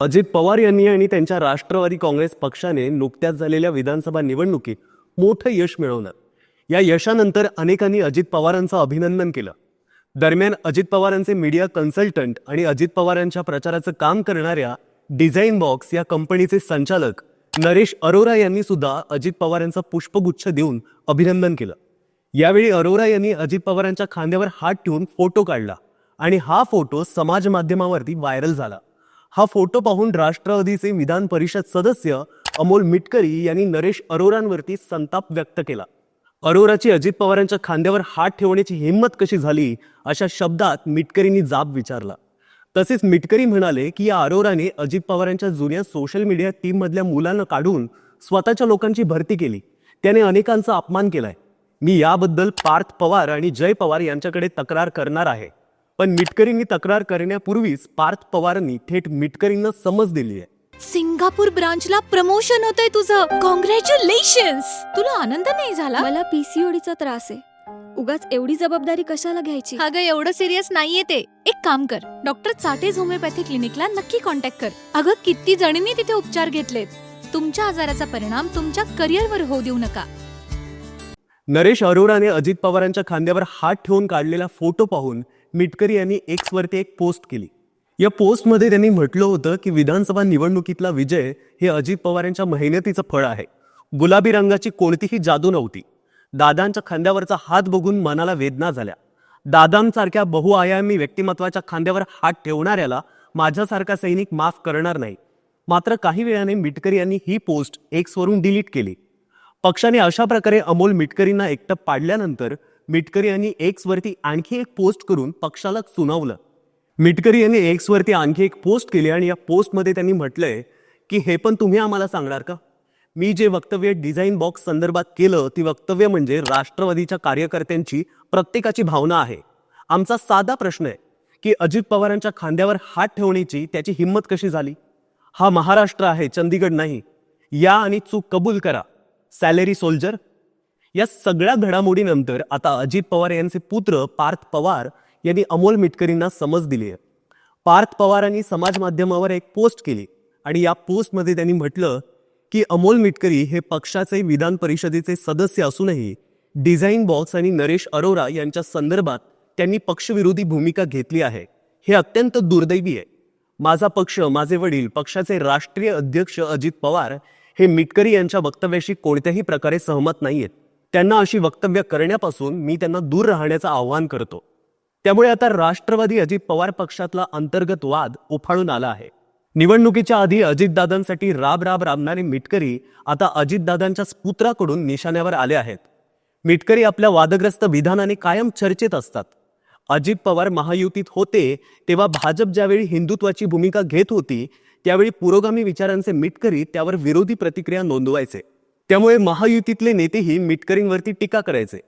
अजित पवार यांनी आणि त्यांच्या राष्ट्रवादी काँग्रेस पक्षाने नुकत्याच झालेल्या विधानसभा निवडणुकीत मोठं यश मिळवलं. या यशानंतर अनेकांनी अजित पवारांचं अभिनंदन केलं. दरम्यान अजित पवारांचे मीडिया कन्सल्टंट आणि अजित पवारांच्या प्रचाराचं काम करणाऱ्या डिझाईन बॉक्स या कंपनीचे संचालक नरेश अरोरा यांनी सुद्धा अजित पवारांचा पुष्पगुच्छ देऊन अभिनंदन केलं. यावेळी अरोरा यांनी अजित पवारांच्या खांद्यावर हात ठेवून फोटो काढला आणि हा फोटो समाज माध्यमावरती व्हायरल झाला. हा फोटो पाहून राष्ट्रवादीचे विधान परिषद सदस्य अमोल मिटकरी यांनी नरेश अरोरांवरती संताप व्यक्त केला. अरोराची अजित पवारांच्या खांद्यावर हात ठेवण्याची हिंमत कशी झाली अशा शब्दात मिटकरींनी जाब विचारला. तसेच मिटकरी म्हणाले की या अरोराने अजित पवारांच्या जुन्या सोशल मीडिया टीममधल्या मुलांना काढून स्वतःच्या लोकांची भरती केली. त्याने अनेकांचा अपमान केलाय. मी याबद्दल पार्थ पवार आणि जय पवार यांच्याकडे तक्रार करणार आहे. पण मिटकरींनी तक्रार करण्यापूर्वीच पार्थ पवारांनी थेट मिटकरींना समज दिली आहे. सिंगापूर ब्रांचला प्रमोशन होतंय तुझं. कॉंग्रॅच्युलेशन तुला आनंद नाही झाला? मला पीसीओडीचा त्रास आहे. उगाच एवढी जबाबदारी कशाला घ्यायची? अगं एवढं सिरियस नाहीये ते. एक काम कर. डॉक्टर चाटेज होमिओपॅथी क्लिनिकला नक्की कॉन्टॅक्ट कर. अगं किती जणींनी तिथे उपचार घेतलेत. तुमच्या आजाराचा परिणाम तुमच्या करिअरवर होऊ देऊ नका. नरेश अरोराने अजित पवारांच्या खांद्यावर हात ठेवून काढलेला फोटो पाहून मिटकरी यांनी एक्सवरती एक पोस्ट केली. या पोस्टमध्ये त्यांनी म्हटलं होतं की विधानसभा निवडणुकीतला विजय हे अजित पवार यांच्या मेहनतीचं फळ आहे. गुलाबी रंगाची कोणतीही जादू नव्हती. दादांच्या खांद्यावरचा हात बघून मनाला वेदना झाल्या. दादांसारख्या बहुआयामी व्यक्तिमत्वाच्या खांद्यावर हात ठेवणाऱ्याला माझ्यासारखा सैनिक माफ करणार नाही. मात्र काही वेळाने मिटकरी यांनी ही पोस्ट एक्सवरून डिलीट केली. पक्षाने अशा प्रकारे अमोल मिटकरींना एकटं पाडल्यानंतर मिटकरी यांनी एक्सवरती आणखी एक पोस्ट करून पक्षाला सुनावलं. मिटकरी यांनी एक्सवरती आणखी एक पोस्ट केली आणि या पोस्टमध्ये त्यांनी म्हटलंय की हे पण तुम्ही आम्हाला सांगणार का? मी जे वक्तव्य डिझाईन बॉक्स संदर्भात केलं ती वक्तव्य म्हणजे राष्ट्रवादीच्या कार्यकर्त्यांची प्रत्येकाची भावना आहे. आमचा साधा प्रश्न आहे की अजित पवारांच्या खांद्यावर हात ठेवण्याची त्याची हिंमत कशी झाली? हा महाराष्ट्र आहे चंदीगड नाही. या आणि चूक कबूल करा. सॅलरी सोल्जर या सगळ्या घडामोडीनंतर आता अजित पवार यांचे पुत्र पार्थ पवार यांनी अमोल मिटकरींना समज दिली आहे. पार्थ पवारांनी समाज माध्यमावर एक पोस्ट केली आणि या पोस्टमध्ये त्यांनी म्हटलं की अमोल मिटकरी हे पक्षाचे विधान परिषदेचे सदस्य असूनही डिझाईन बॉक्स आणि नरेश अरोरा यांच्या संदर्भात त्यांनी पक्षविरोधी भूमिका घेतली आहे. हे अत्यंत दुर्दैवी आहे. माझा पक्ष माझे वडील पक्षाचे राष्ट्रीय अध्यक्ष अजित पवार हे मिटकरी यांच्या वक्तव्याशी कोणत्याही प्रकारे सहमत नाहीयेत. त्यांना अशी वक्तव्य करण्यापासून मी त्यांना दूर राहण्याचं आवाहन करतो. त्यामुळे आता राष्ट्रवादी अजित पवार पक्षातला अंतर्गत वाद उफाळून आला आहे. निवडणुकीच्या आधी अजितदादांसाठी राब राब राबणारे मिटकरी आता अजितदादांच्याच पुत्राकडून निशाण्यावर आले आहेत. मिटकरी आपल्या वादग्रस्त विधानाने कायम चर्चेत असतात. अजित पवार महायुतीत होते तेव्हा भाजप ज्यावेळी हिंदुत्वाची भूमिका घेत होती त्यावेळी पुरोगामी विचारांचे मिटकरी त्यावर विरोधी प्रतिक्रिया नोंदवायचे. त्यामुळे महायुतीतले नेतेही मिटकरींवरती टीका करायचे.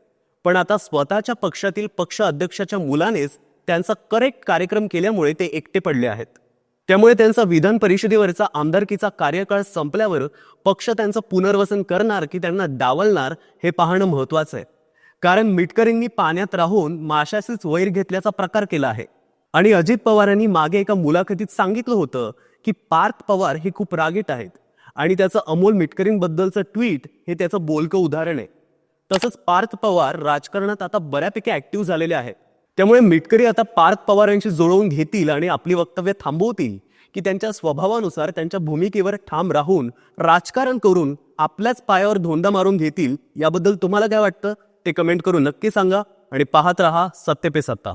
पण आता स्वतःच्या पक्षातील पक्ष अध्यक्षाच्या मुलानेच त्यांचा करेक्ट कार्यक्रम केल्यामुळे ते एकटे पडले आहेत. त्यामुळे त्यांचा विधान परिषदेवरचा आमदारकीचा कार्यकाळ संपल्यावर पक्ष त्यांचं पुनर्वसन करणार की त्यांना डावलणार हे पाहणं महत्वाचं आहे. कारण मिटकरींनी पाण्यात राहून माशाशीच वैर घेतल्याचा प्रकार केला आहे. आणि अजित पवारांनी मागे एका मुलाखतीत सांगितलं होतं की पार्थ पवार हे खूप रागीट आहेत. आणि त्याचं अमोल मिटकरींबद्दलचं ट्विट हे त्याचं बोलकं उदाहरण आहे. तसंच पार्थ पवार राजकारणात आता बऱ्यापैकी ऍक्टिव्ह झालेले आहेत. त्यामुळे मिटकरी आता पार्थ पवारांशी जुळवून घेतील आणि आपली वक्तव्य थांबवतील की त्यांच्या स्वभावानुसार त्यांच्या भूमिकेवर ठाम राहून राजकारण करून आपल्याच पायावर धोंदा मारून घेतील याबद्दल तुम्हाला काय वाटतं? ते कमेंट करून नक्की सांगा आणि पाहत रहा सत्य पे सत्ता.